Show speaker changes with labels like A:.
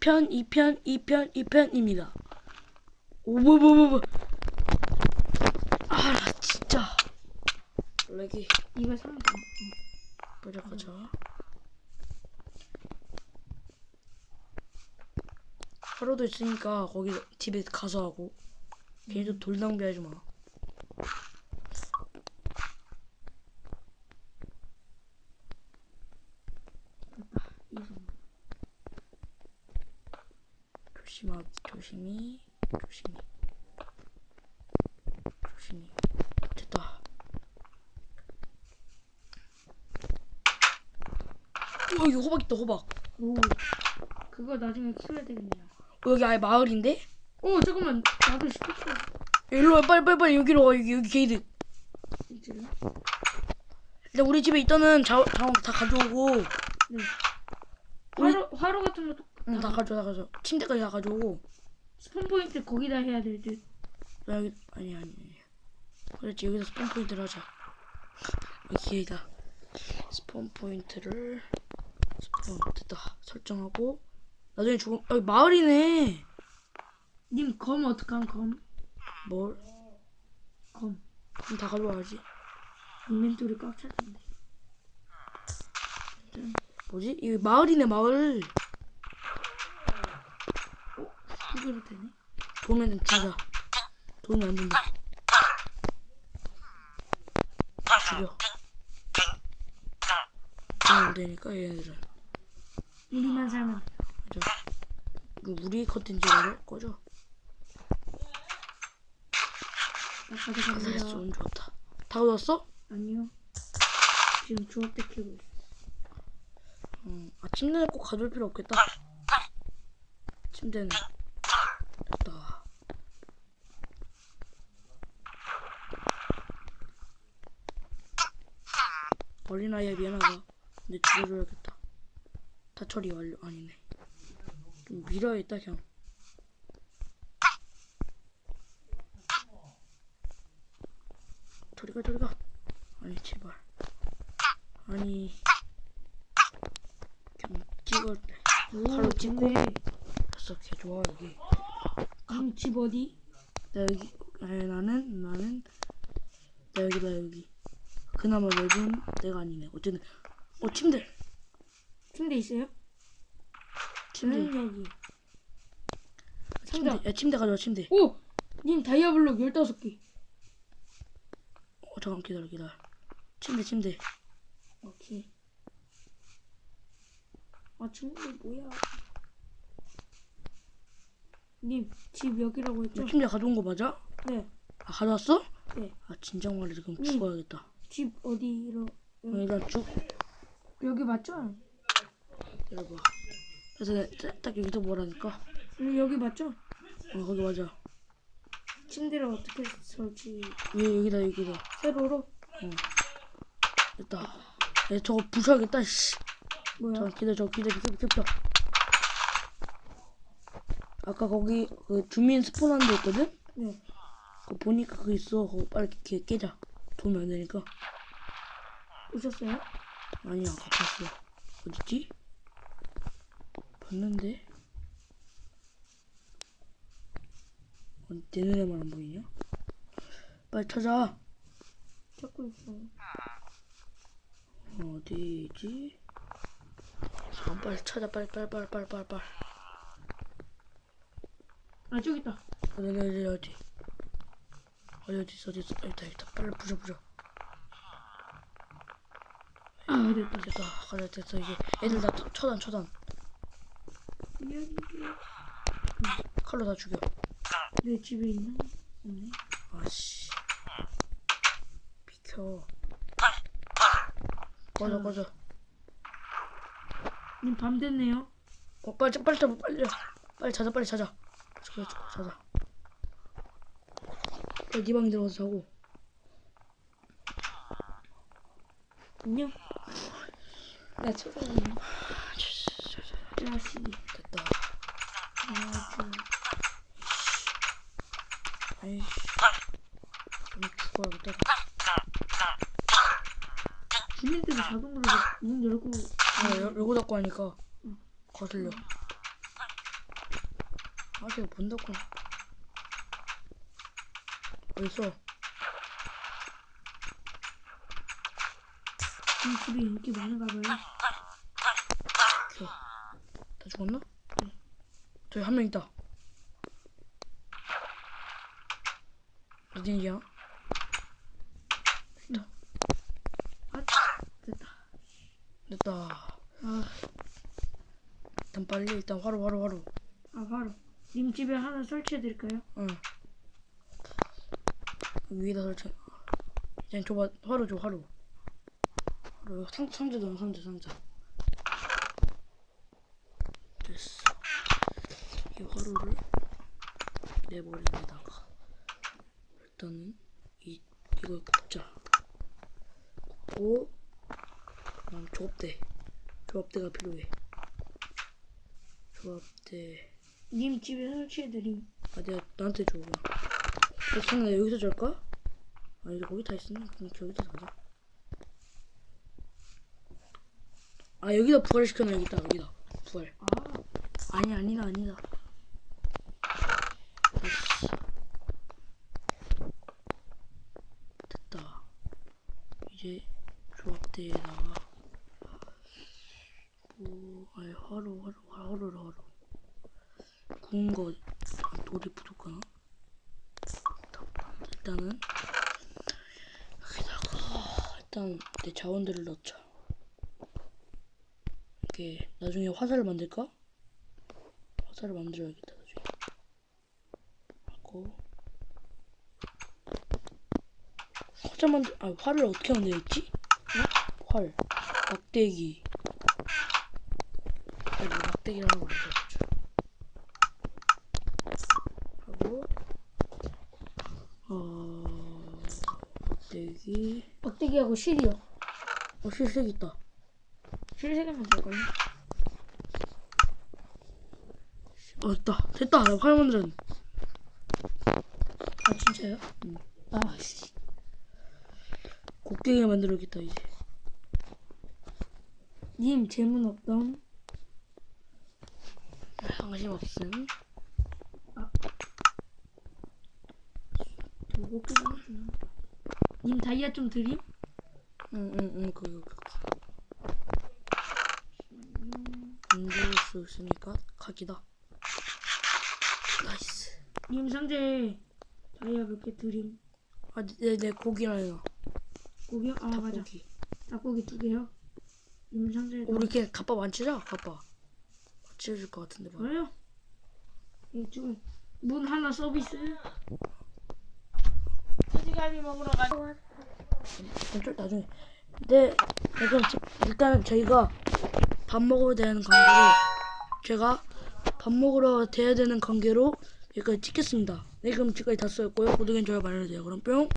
A: 2편, 2편, 2편, 2편입니다. 오, 뭐, 뭐, 뭐, 뭐. 아, 나 진짜. 렉이.
B: 이거 사면 돼.
A: 보자, 보자. 하루도 있으니까 거기 집에 가서 하고. 걔도 돌 낭비하지 마.
B: 이거 사면 돼.
A: 조심하, 조심히, 조심히, 조심히. 됐다. 오, 여기 호박 있다, 호박.
B: 오. 그거 나중에 키워야 되겠네요.
A: 어, 여기 아예 마을인데?
B: 오 잠깐만 나도 스피커
A: 일로 와, 빨리, 빨리, 빨리, 여기로 와, 여기, 여기 게이드.
B: 이제
A: 일단 우리 집에 있다는 자, 자원 다 가져오고,
B: 네. 화로 화로 같은 것도
A: 응, 다 가져와. 침대까지 다 가져오고.
B: 스폰 포인트 거기다 해야 될 듯.
A: 야, 여기, 아니, 아니, 아니. 그렇지, 여기서 스폰 포인트를 하자. 여기에다. 스폰 포인트를, 스폰, 됐다. 설정하고. 나중에 죽음, 여기 마을이네.
B: 님 검 어떡함 검?
A: 뭘?
B: 검.
A: 그럼 다 가져와야지.
B: 인벤토리 꽉 찼는데.
A: 뭐지? 이거 마을이네, 마을.
B: 이대로 되네.
A: 돈은 주자. 돈이 안 된다. 죽여. 안 되니까 얘네들은.
B: 우리만 살면 돼.
A: 맞아. 이거 우리 컨텐츠라고 꺼져.
B: 나
A: 됐어,
B: 가져갑니다.
A: 운 좋다. 다 얻었어?
B: 아니요. 지금 때 키우고 있어.
A: 응. 아, 침대는 꼭 가져올 필요 없겠다. 침대는. 됐다. 어린아이야 미안하다. 근데 죽여줘야겠다. 다 처리 완료. 아니네. 좀 밀어야겠다 그냥. 저리가 저리가. 아니 제발. 아니. 그냥 찍을 때. 칼로 찍고.
B: 네.
A: 됐어 개 좋아 여기.
B: 그럼 집 어디?
A: 나 여기 아니, 나는 나는 나 여기 나 여기 그나마 넓은 데가 아니네 어쨌든 어 침대
B: 침대 있어요?
A: 침대
B: 저는 여기.
A: 침대
B: 상자.
A: 야 침대 가져와 침대
B: 오! 님 다이아블록 15개.
A: 어 잠깐 기다려 기다려 침대 침대
B: 오케이. 아, 친구 뭐야? 님, 집 여기라고 했죠?
A: 너 침대 가져온 거 맞아?
B: 네.
A: 아 가져왔어?
B: 네.
A: 아 진작 말이지 그럼
B: 응.
A: 죽어야겠다
B: 집 어디로?
A: 어, 일단 쭉
B: 여기 맞죠?
A: 열어봐 그래서 내가 딱- 딱 여기서 뭐라니까
B: 여기, 여기 맞죠?
A: 어 거기 맞아
B: 침대를 어떻게 설치?
A: 여기 여기다 여기다
B: 세로로?
A: 됐다 야 저거 부셔야겠다 씨
B: 뭐야?
A: 저 기다려 저 기다려 기다려 기다려 아까 거기 그 주민 스폰하는 데 있거든?
B: 네.
A: 그거 보니까 그거 있어 그거 빨리 깨, 깨자 안 되니까
B: 오셨어요?
A: 아니야 봤어 어딨지? 봤는데 어, 내 눈에만 안 보이냐? 빨리 찾아
B: 찾고 있어요.
A: 어디지? 잠깐 빨리 찾아 빨리 빨리 빨리 빨리 빨리 빨리
B: 아, 저기 있다.
A: 어디 어디 어디 어디 어디 어디 있어 어디 있어 여기 있다 여기 있다 빨리 부셔 부셔.
B: 아, 됐다.
A: 됐다 가자 됐어. 이제 애들 다 쳐- 처단 처단.
B: 여기.
A: 칼로 다 죽여.
B: 내 집에 있나? 없네.
A: 아씨. 비켜. 꺼져 꺼져.
B: 님, 밤 됐네요.
A: 어 빨리 빨리 잡아 빨리. 빨리 자자 빨리 자자. 빨 리네 방에 들어가서 자고
B: 안녕. 나 쳐다보네. 자식이.
A: 됐다
B: 아주.
A: 에이씨 좀 죽어야겠다
B: 주민들이 자동으로 문 열고
A: 아 열- 열고 닫고 하니까 거슬려 아 제가 본다고 어딨어
B: 이 집에 인기 많은가 봐요.
A: 오케이. 다 죽었나? 저기 한 명 있다 어디냐?
B: 아, 됐다.
A: 됐다
B: 아,
A: 일단 빨리 일단 화로 화로 화로
B: 아 바로. 님 집에 하나 설치해 드릴까요?
A: 응 위에다 설치 그냥 줘봐. 화로 줘 화로 화로 상, 상자 넣어 상자 상자. 됐어. 이 화로를 내 머리에다가 일단은 이 이걸 굽자. 굽고 그다음 조업대. 조업대가 필요해. 조업대.
B: 님 집에 설치해드림.
A: 아 내가 나한테 줘 그냥 내가 여기서 잘까? 아 이제 거기 다 있으니 그냥 저기다 자자. 아 여기다 부활 시켜놔야겠다 여기다. 부활.
B: 아,
A: 아니 아니다 아니다. 됐어 됐다. 이제 조합대에다가 오 아니 화로 화로 화로를 화로. 구운 거 돌이 부족하나? 일단은 여기다가 일단 내 자원들을 넣자 이렇게 나중에 화살을 만들까? 화살을 만들어야겠다 나중에 하고 화살 만들 아 활을 어떻게 만들었지? 어? 활 막대기 아니 막대기라는 걸 만들었죠 하고 어 막대기
B: 막대기하고 실이요.
A: 어 실색 있다
B: 실세 개만 될걸요?
A: 어 됐다 됐다 나 활 만들었네
B: 아 진짜요?
A: 응.
B: 아 씨.
A: 곡괭이 만들어야겠다 이제
B: 님 재문 없던.
A: 상심 없음
B: 도고 끊어주나. 님 다이아 좀 드림?
A: 응 응응 거기 거기 만들 수 있으니까 각이다 나이스
B: 님 상자에 다이아 몇 개 드림?
A: 아 내 내 고기나 해놔
B: 고기요? 아 맞아.
A: 닭고기
B: 닭고기 두 개요. 님 상자에
A: 우리 이렇게 갑바 만치자 갑바 만치해줄 것 같은데 봐
B: 그래요? 이쪽에 문 하나 서비스.
C: 먹으러 가.
A: 좀 나중에. 네, 네 그럼 지- 일단 저희가 밥 먹어야 되는 관계로 제가 밥 먹으러 돼야 되는 관계로 여기까지 찍겠습니다. 네 그럼 지금까지 다 써였고요. 구독엔 좋아요 말해주세요. 그럼 뿅